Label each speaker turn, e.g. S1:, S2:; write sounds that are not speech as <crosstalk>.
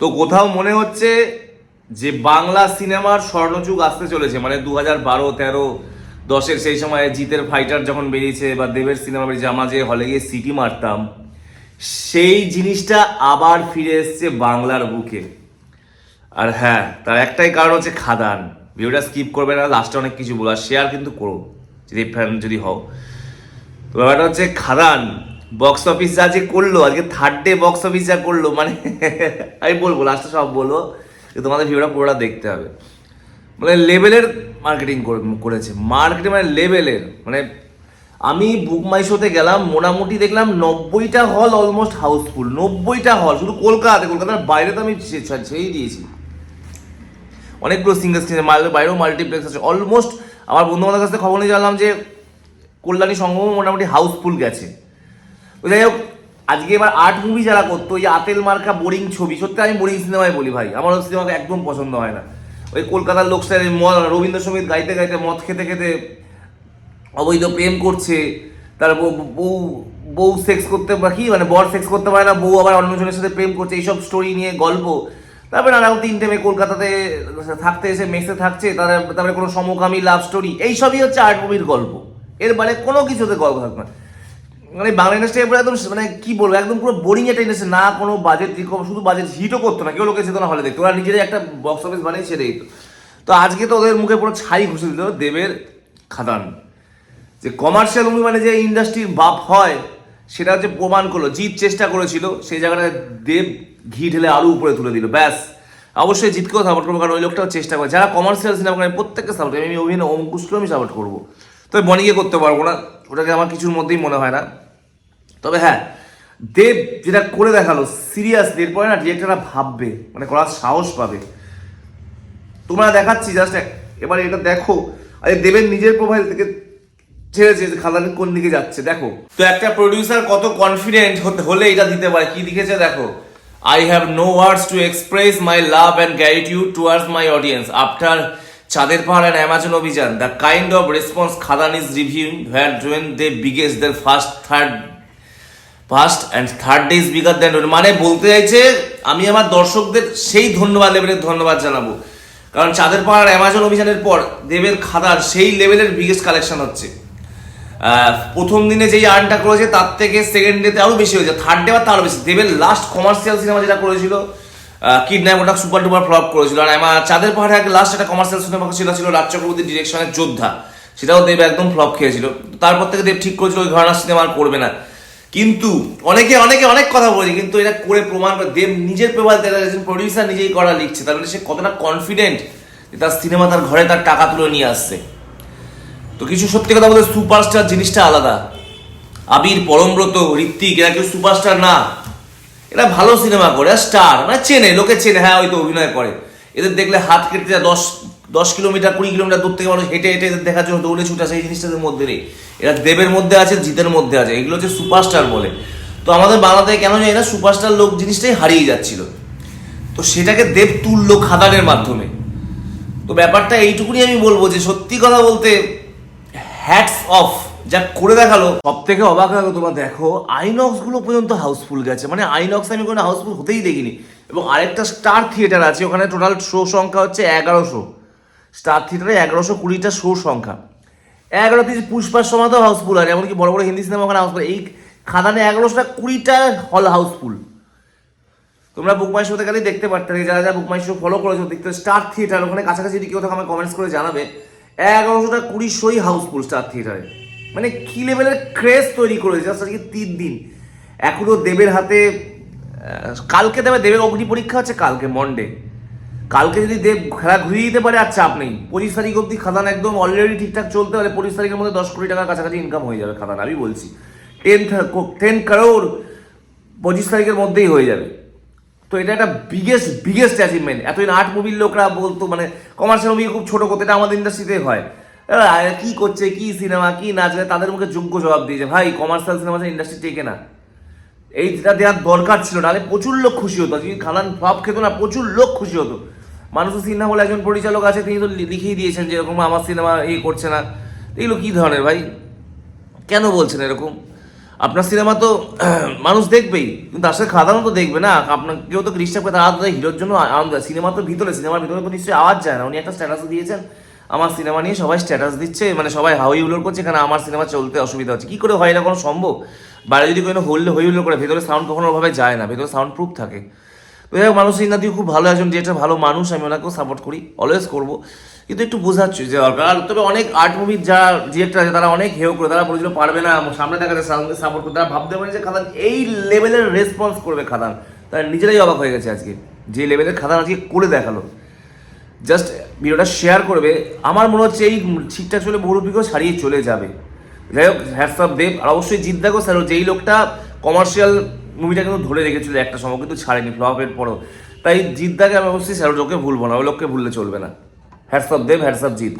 S1: তো কোথাও মনে হচ্ছে যে বাংলা সিনেমার স্বর্ণযুগ আসতে চলেছে মানে দু হাজার বারো, তেরো, দশের সেই সময় জিতের ফাইটার যখন বেরিয়েছে বা দেবের সিনেমা বেরিয়েছে, আমরা যে হলে গিয়ে সিটি মারতাম, সেই জিনিসটা আবার ফিরে এসছে বাংলার বুকে। আর হ্যাঁ তার একটাই কারণ হচ্ছে খাদান। ভিডিওটা স্কিপ করবে না লাস্টে অনেক কিছু বলো আর শেয়ার কিন্তু করো, যদি ফ্যান যদি হও। তো ব্যাপারটা হচ্ছে খাদান বক্স অফিস যা যে করল, আজকে থার্ড ডে বক্স অফিস যা করল মানে আমি বলব লাস্টে সব বলব, যে তোমাদের ভিডিওটা পুরোটা দেখতে হবে। মানে লেভেলের মার্কেটিং করেছে। মার্কেটিং মানে লেভেলের মানে আমি বুক মাইশোতে গেলাম, মোটামুটি দেখলাম নব্বইটা হল অলমোস্ট হাউসফুল নব্বইটা হল শুধু কলকাতাতে, কলকাতার বাইরে তো আমি ছেড়েই দিয়েছি। অনেকগুলো সিঙ্গেল স্ক্রিনে বাইরেও মাল্টিপ্লেক্স আছে। অলমোস্ট আমার বন্ধু বান্ধবের কাছ থেকে খবর নিয়ে জানলাম যে কল্যাণী সঙ্গম মোটামুটি হাউসফুল গেছে। যাই হোক, আজকে এবার আর্ট মুভি যারা করতো ওই আতেল মার্কা বোরিং ছবি, সত্যি আমি বোরিং সিনেমায় বলি ভাই, আমার ওই সিনেমাকে একদম পছন্দ হয় না। ওই কলকাতার লোক স্টাইল রবীন্দ্রসঙ্গীত গাইতে গাইতে মদ খেতে খেতে অবৈধ প্রেম করছে, তার বউ- বউ বউ সেক্স করতে বা কি মানে বর সেক্স করতে পারে না, বউ আবার অন্যজনের সাথে প্রেম করছে, এইসব স্টোরি নিয়ে গল্প। তারপরে নানা তিনটে মেয়ে কলকাতাতে থাকতে এসে, মেসে থাকছে, তারা, তারপরে কোনো সমকামী লাভ স্টোরি এইসবই হচ্ছে আর্ট মুভির গল্প। এর মানে কোনো কিছুতে গল্প থাকবে না। মানে বাংলা ইন্ডাস্ট্রি পুরো একদম মানে কি বলব, একদম পুরো বোরিং একটা ইন্ডাস্ট্রি না কোনো বাজেট শুধু বাজেট হিটও করতো না, কেউ লোকে যেত না হলে দেখতো। ওরা নিজেরাই একটা বক্স অফিস বানিয়ে ছেড়ে দিত। তো আজকে তো ওদের মুখে পুরো ছাই ঘুষে দিল দেবের খাদান। যে কমার্শিয়াল মুভি মানে যে ইন্ডাস্ট্রির বাপ হয়, সেটা হচ্ছে প্রমাণ করল, জিত চেষ্টা করেছিল, সেই জায়গাটায় দেব ঘি ঢেলে আলু উপরে তুলে দিল, ব্যাস। অবশ্যই জিতকেও সাপোর্ট করব, কারণ ওই লোকটাও চেষ্টা করে। যারা কমার্শিয়াল সিনেমা করে প্রত্যেককে সাপোর্ট করি। আমি অভিনয় অঙ্কুশকেও আমি সাপোর্ট করব। তবে বনিকে করতে পারব না। ওটাকে আমার কিছুর মধ্যেই মনে হয় না। তবে হ্যাঁ দেব যেটা করে দেখাল সিরিয়াসলি এরপরে না ডিরেক্টররা ভাববে মানে করার সাহস পাবে। তোমরা দেখাচ্ছি জাস্ট এবার এটা দেখো। আরে দেবের নিজের প্রোফাইল থেকে ছেড়েছে খাদানি কোন দিকে যাচ্ছে, দেখো। তো একটা প্রডিউসার কত কনফিডেন্ট হতে হলে এটা দিতে পারে, কি লিখেছে দেখো। I have no words to express my love and gratitude towards my audience after চাঁদের পাহাড় and Amazon Obhijaan. The kind of response Khadaan is reviewing where doing they biggest their first third first and third day is bigger than মানে বলতে চাইছে, আমি আমার দর্শকদের সেই ধন্যবাদ লেভেলের ধন্যবাদ জানাব। কারণ চাঁদের পাহাড় অ্যামাজন অভিযানের পর দেবের খাদার সেই লেভেলের বিগেস্ট কালেকশন হচ্ছে। প্রথম দিনে যেই আর্নটা করেছে, তার থেকে সেকেন্ড ডেতে আরও বেশি হয়েছে। থার্ড ডে বা তারও বেশি। দেবের লাস্ট কমার্শিয়াল সিনেমা যেটা করেছিল কিডন্যাপ ওটা সুপার ডুপার ফ্লপ করেছিল। আর আমার চাঁদের পাহাড়ে আগে লাস্ট একটা কমার্শিয়াল সিনেমা ছিল ছিল রাজ চক্রবর্তী ডিরেকশনের যোদ্ধা। সেটাও দেব একদম ফ্লপ খেয়েছিল। তারপর থেকে দেব ঠিক করেছিল, ওই ঘরানার সিনেমা আর করবে না। কিন্তু অনেকে অনেকে অনেক কথা বলেছে, কিন্তু এটা করে প্রমাণ করে, দেব নিজের প্রোফাইল থেকে একজন প্রডিউসার নিজেই করা লিখছে। তার মানে সে কতটা কনফিডেন্ট যে তার সিনেমা তার ঘরে তার টাকা তুলে নিয়ে আসছে। তো কিছু সত্যি কথা বলতে সুপারস্টার জিনিসটা আলাদা। আবির, পরমব্রত ঋত্বিক এরা কেউ সুপারস্টার না। এরা ভালো সিনেমা করে স্টার মানে চেনে, লোকে চেনে হ্যাঁ হয়তো অভিনয় করে। এদের দেখলে হাত কেটে যায়, দশ দশ কিলোমিটার, কুড়ি কিলোমিটার দূর থেকে মানুষ হেঁটে হেঁটে এদের দেখার জন্য দৌড়ে ছুটা সেই জিনিসটাদের মধ্যে নেই। এরা দেবের মধ্যে আছে, জিতের মধ্যে আছে, এগুলো হচ্ছে সুপারস্টার বলে। তো আমাদের বাংলাতে কেন জানি না সুপারস্টার লোক জিনিসটাই হারিয়ে যাচ্ছিল। তো সেটাকে দেব তুললো খাদানের মাধ্যমে। তো ব্যাপারটা এইটুকুনি আমি বলব যে সত্যি কথা বলতে হ্যাটস অফ যা করে দেখাল। সব থেকে অবাক লাগল তোমরা, দেখো আইনক্সগুলো পর্যন্ত হাউসফুল গেছে। মানে আইনক্স আমি কোনো হাউসফুল হতেই দেখিনি। এবং আরেকটা স্টার থিয়েটার আছে, ওখানে টোটাল শো সংখ্যা হচ্ছে এগারোশো। স্টার থিয়েটারে এগারোশো কুড়িটা শো সংখ্যা। এগারো থেকে পুষ্পার সময় তো হাউসফুল আছে এমনকি বড় বড় হিন্দি সিনেমা ওখানে হাউসফুল এই খাদানে এগারোশোটা কুড়িটা হল হাউসফুল। তোমরা বুক মাই শোতে গেলেই দেখতে পারতে যারা যারা বুক মাই শো ফলো করেছ, দেখতে স্টার থিয়েটার ওখানে কাছাকাছি কেউ থাকে আমার কমেন্টস করে জানাবে। এগারোশোটা কুড়ি শোই হাউসফুল স্টার থিয়েটারে মানে কি লেভেলের ক্রেজ তৈরি করেছে? জাস্ট আজকে তিন দিন। এখনও দেবের হাতে কালকে দেবে, দেবের অগ্নি পরীক্ষা আছে কালকে মন্ডে কালকে যদি দেব খেলা ঘুরিয়ে দিতে পারে, আর চাপ নেই। পঁচিশ তারিখ অব্দি খাদান একদম অলরেডি ঠিকঠাক চলতে পারে, পঁচিশ তারিখের মধ্যে দশ কোটি টাকার কাছাকাছি ইনকাম হয়ে যাবে খাদান আমি বলছি। টেন টেন কারোর পঁচিশ তারিখের মধ্যেই হয়ে যাবে। তো এটা একটা বিগেস্ট বিগেস্ট অ্যাচিভমেন্ট এতদিন আর্ট মুভির লোকরা বলতো মানে কমার্শিয়াল মুভি খুব ছোটো করতে, এটা আমাদের ইন্ডাস্ট্রিতে হয়। কি করছে, কি সিনেমা, কি নাচ তাদের মুখে যোগ্য জবাব দিয়েছে। ভাই কমার্শিয়াল সিনেমা ইন্ডাস্ট্রি টেকে না। এইটা দেওয়ার দরকার ছিল নাহলে প্রচুর লোক খুশি হতো। যদি খালান ফ্লপ খেত না, প্রচুর লোক খুশি হতো। মানুষ সিনহা বলে একজন পরিচালক আছে, তিনি তো লিখেই দিয়েছেন যে এরকম আমার সিনেমা এই করছে না। এগুলো কি ধরনের ভাই? কেন বলছেন এরকম? আপনার সিনেমা তো <clears throat> মানুষ দেখবেই, কিন্তু তার সাথে খাদানও তো দেখবে না। আপনার কেউ তো ডিস্টার্ব করে হিরোর জন্য আনন্দ সিনেমা তো ভিতরে, সিনেমার ভিতরে তো নিশ্চয়ই আওয়াজ যায় না। উনি একটা স্ট্যাটাস দিয়েছেন। আমার সিনেমা নিয়ে সবাই স্ট্যাটাস দিচ্ছে মানে সবাই হাওয়াই হুলোর করছে কারণ আমার সিনেমা চলতে অসুবিধা হচ্ছে। কী করে হয় না কোনো সম্ভব? বাইরে যদি কোনো হইলে হই হুল্লোড় করে, ভেতরে সাউন্ড কখনো ওভাবে যায় না, ভেতরে সাউন্ড প্রুফ থাকে। তো যাই হোক, মানুষ ইন্দাদি খুব ভালো একজন ডিরেক্টর ভালো মানুষ, আমি ওনাকেও সাপোর্ট করি অলওয়েজ করব। কিন্তু একটু বোঝাচ্ছি যে দরকার, আর তবে অনেক আর্ট মুভির যা ডিরেক্টর আছে, তারা অনেক হেউ করে, তারা বলেছিল পারবে না, সামনে দেখা যায় সাপোর্ট করতে তারা ভাবতে পারে যে খাদান এই লেভেলের রেসপন্স করবে খাদান। তারা নিজেরাই অবাক হয়ে গেছে আজকে, যে লেভেলের খাদান আজকে করে দেখাল। জাস্ট ভিডিওটা শেয়ার করবে, আমার মনে হচ্ছে এই ঠিকঠাক চলে বহুরূপীকেও ছাড়িয়ে চলে যাবে। যাই হোক হ্যাটসঅ্যাপ দেব, আর অবশ্যই দেখো স্যার যেই লোকটা কমার্শিয়াল মুভিটা কিন্তু ধরে রেখেছিল একটা সময়, কিন্তু ছাড়েনি ফ্লপের পরও। তাই জিদ্দাকে আমি অবশ্যই স্যার ওকে ভুলবো না, ওই লোককে ভুললে চলবে না। হ্যাটসঅ্যাপ দেব হ্যাটসঅ্যাপ জিত